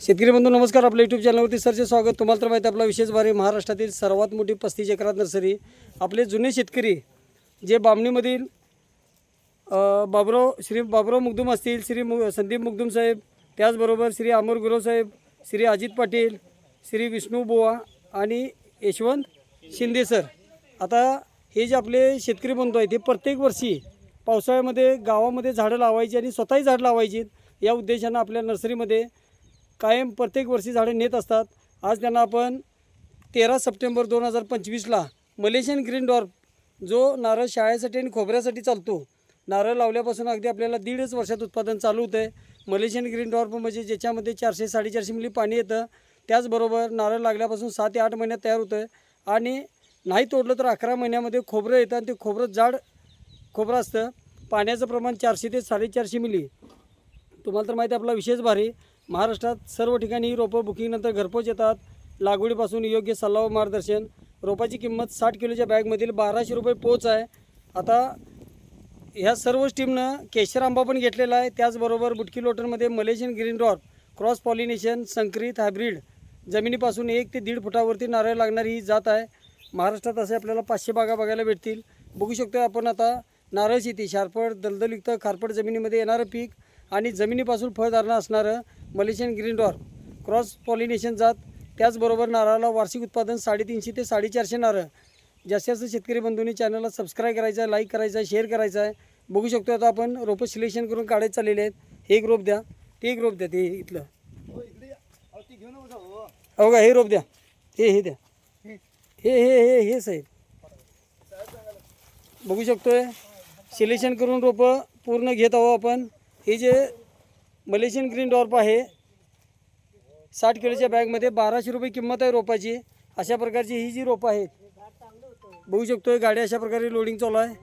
शेतकरी बंधू नमस्कार. आपल्या यूट्यूब चॅनलवरती सरचे स्वागत. तुम्हाला तर माहिती आपला विशेष भारी महाराष्ट्रातील सर्वात मोठी पस्तीस एकरात नर्सरी. आपले जुने शेतकरी जे बामणीमधील अ, बाबुराव श्री बाबुराव मुगदुम असतील श्री मु संदीप मुगदुम साहेब त्याचबरोबर श्री अमर गुरव साहेब श्री अजित पाटील श्री विष्णू बुवा आणि यशवंत शिंदे सर. आता हे जे आपले शेतकरी बंधू आहेत हे प्रत्येक वर्षी पावसाळ्यामध्ये गावामध्ये झाडं लावायची आणि स्वतःही झाडं लावायची या उद्देशानं आपल्या नर्सरीमध्ये कायम प्रत्येक वर्षी झाडे नेत असतात. आज त्यांना आपण तेरा सप्टेंबर दोन हजार पंचवीसला मलेशियन ग्रीन डॉर्फ जो नारळ शाळेसाठी आणि खोबऱ्यासाठी चालतो नारळ लावल्यापासून अगदी आपल्याला दीडच वर्षात उत्पादन चालू होतं आहे मलेशियन ग्रीन डॉर्फ म्हणजे ज्याच्यामध्ये चारशे साडेचारशे मिली पाणी येतं. त्याचबरोबर नारळ लागल्यापासून सात ते आठ महिन्यात तयार होतं आहे आणि नाही तोडलं तर अकरा महिन्यामध्ये खोबरं येतं आणि ते खोबरं जाड खोबरं असतं. पाण्याचं प्रमाण चारशे ते साडेचारशे मिली. तुम्हाला तर माहिती आहे आपला विशेष भारी महाराष्ट्रात सर्व ठिकाणी रोपं बुकिंगनंतर घरपोच येतात. लागवडीपासून योग्य सल्ला व मार्गदर्शन. रोपाची किंमत साठ किलोच्या बॅगमधील बाराशे रुपये पोच आहे. आता ह्या सर्वच टीमनं केशर आंबा पण घेतलेला आहे. त्याचबरोबर बुटकी लोटरमध्ये Malaysian green dwarf cross pollination संकरित हायब्रीड जमिनीपासून एक ते दीड फुटावरती नारळ लागणारी ही जात आहे. महाराष्ट्रात असे आपल्याला पाचशे बागा बघायला भेटतील. बघू शकतो आपण आता नारळ शेती शारपट दलदलयुक्त खारपट जमिनीमध्ये येणारं पीक आणि जमिनीपासून फळधारणा असणारं Malaysian green dwarf cross pollination जात. त्याचबरोबर नारळाला वार्षिक उत्पादन साडेतीनशे ते साडेचारशे नारळ. जास्तीत जास्त शेतकरी बंधूंनी चॅनलला सबस्क्राईब करायचं आहे लाईक करायचं आहे शेअर करायचं आहे. बघू शकतो आता आपण रोपं सिलेक्शन करून काढत चाललेले आहेत. हे एक रोप द्या. ते एक रोप द्या ते इथलं. हो का हे रोप द्या. हे हे द्या. हे हे हे हे साहेब. बघू शकतोय. सिलेक्शन करून रोपं पूर्ण घेत आहो आपण. हे जे मलेशियन ग्रीन डॉर्प आहे. साठ किलोच्या बॅगमध्ये बाराशे रुपये किंमत आहे रोपाची. अशा प्रकारची ही जी रोपं आहेत बघू शकतोय गाडी अशा प्रकारे लोडिंग चालू आहे.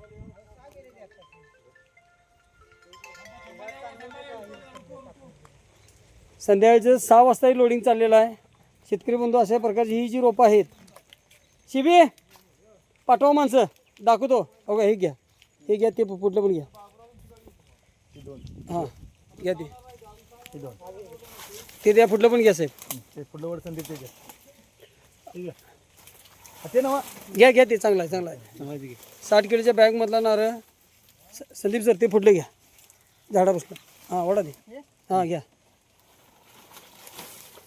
संध्याकाळचं सहा वाजताही लोडिंग चाललेलं आहे. शेतकरी बंधू अशा प्रकारची ही जी रोपं आहेत. शिबी पाठवा माणसं. दाखवतो. हो अगं हे घ्या. हे घ्या ते पुढलं पण घ्या. हां घ्या ते. ते द्या पुढलं पण घ्या साहेब. ते पुढलं वर संदीप ते. ठीक आहे. ते नवा. घ्या घ्या ते चांगलं आहे चांगलं आहे. घे साठ किलोच्या बॅगमधला नारळ स- संदीप सर ते पुढलं घ्या. झाडा बसलं हां ओढा दे हां? घ्या.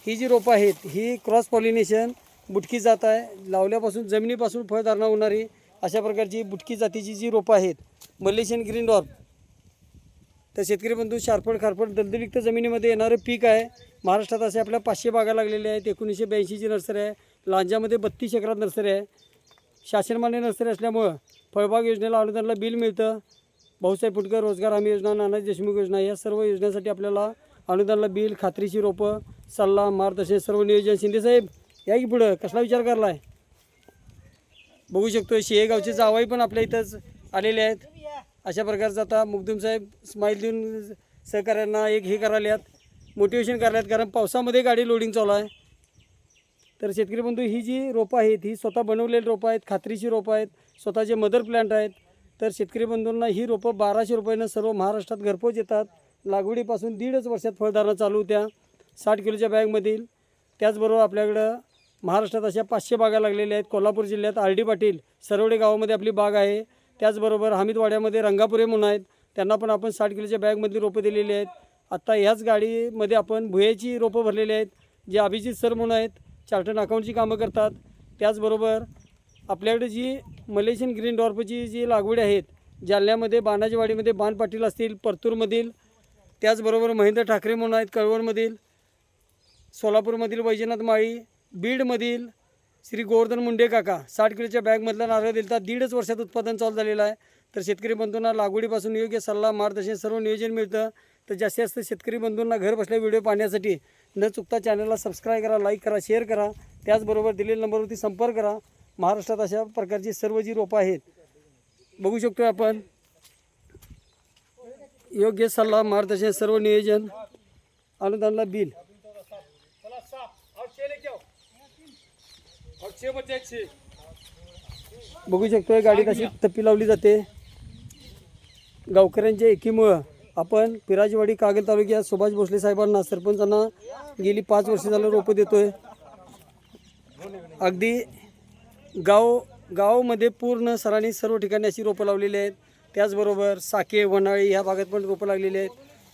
ही जी रोपं आहेत ही क्रॉस पॉलिनेशन बुटकी जात आहे. लावल्यापासून जमिनीपासून फळधारणा होणारी अशा प्रकारची बुटकी जातीची जी रोपं आहेत मलेशियन ग्रीन डॉर्फ तर शेतकरी बंधू शारफळ खारपड दलदलिक्त जमिनीमध्ये येणारं पीक आहे. महाराष्ट्रात असे आपल्या पाचशे बागा लागलेले आहेत. एकोणीसशे ब्याऐंशीची नर्सरी आहे. लांजामध्ये बत्तीस एकरात नर्सरी आहे. शासनमान्य नर्सरी असल्यामुळं फळबाग योजनेला अनुदानाला बिल मिळतं. भाऊसाहेब फुटकर रोजगार हमी योजना नानाजी देशमुख योजना या सर्व योजनांसाठी आपल्याला अनुदानाला बिल खात्रीची रोपं सल्ला मार्गदर्शन सर्व नियोजन. शिंदेसाहेब या की पुढं? कसला विचार करला आहे बघू शकतो शेगावचे जावाई पण आपल्या इथंच आलेले आहेत. अशा प्रकारचं आता मुगदुम साहेब स्माईल देऊन सहकार्यांना एक हे करायल्यात मोटिवेशन करायल्यात कारण पावसामध्ये गाडी लोडिंग चालू आहे. तर शेतकरी बंधू ही जी रोपं आहेत ही स्वतः बनवलेली रोपं आहेत खात्रीची रोपं आहेत स्वतःचे मदर प्लांट आहेत तर शेतकरी बंधूंना ही रोपं बाराशे रुपयानं सर्व महाराष्ट्रात घरपोच येतात. लागवडीपासून दीडच वर्षात फळधारणा चालू होत्या साठ किलोच्या बॅगमधील. त्याचबरोबर आपल्याकडं महाराष्ट्रात अशा पाचशे बागा लागलेल्या आहेत. कोल्हापूर जिल्ह्यात आर डी पाटील सरवडे गावामध्ये आपली बाग आहे. त्याचबरोबर हमीदवाड्यामध्ये रंगापुरे म्हणून आहेत. त्यांना पण आपण साठ किलोच्या बॅगमधली रोपं दिलेली आहेत. आत्ता ह्याच गाडीमध्ये आपण भुयाची रोपं भरलेली आहेत जे अभिजित सर म्हणून आहेत. चार्टर्ड अकाउंटची कामं करतात. त्याचबरोबर आपल्याकडे जी मलेशियन ग्रीन डॉर्फची जी लागवडी आहेत जालन्यामध्ये बाणाजीवाडीमध्ये बाण पाटील असतील परतूरमधील त्याचबरोबर महेंद्र ठाकरे म्हणून आहेत कळवणमधील सोलापूरमधील वैजनाथ माळी बीडमधील श्री गोवर्धन मुंडे काका साठ किलोच्या बॅगमधला नारळ दिलता दीडच वर्षात उत्पादन चालू झालेलं आहे. तर शेतकरी बंधूंना लागवडीपासून योग्य सल्ला मार्गदर्शन सर्व नियोजन मिळतं. तर जास्तीत जास्त शेतकरी बंधूंना घर बसल्या व्हिडिओ पाहण्यासाठी न चुकता चॅनलला सबस्क्राईब करा लाईक करा शेअर करा. त्याचबरोबर दिलेल्या नंबरवरती संपर्क करा. महाराष्ट्रात अशा प्रकारची सर्व जी रोपं आहेत. बघू शकतो आपण. योग्य सल्ला मार्गदर्शन सर्व नियोजन अनुदानला बिल. बघू शकतोय गाडीत अशी टप्पी लावली जाते. गावकऱ्यांच्या एकीमुळं आपण पिराजीवाडी कागल तालुक्यात सुभाष भोसले साहेबांना सरपंचांना गेली पाच वर्ष झालं रोपं देतोय. अगदी गाव गावामध्ये पूर्ण सरांनी सर्व ठिकाणी अशी रोपं लावलेली आहेत. त्याचबरोबर साके वनाळी ह्या भागात पण रोपं लागलेली आहेत.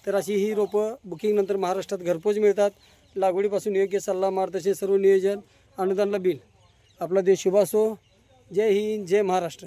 तर अशी ही रोपं बुकिंगनंतर महाराष्ट्रात घरपोच मिळतात. लागवडीपासून योग्य सल्ला मार्गदर्शन सर्व नियोजन अनुदानला बिल. आपला देश शुभ असो. जय हिंद जय महाराष्ट्र.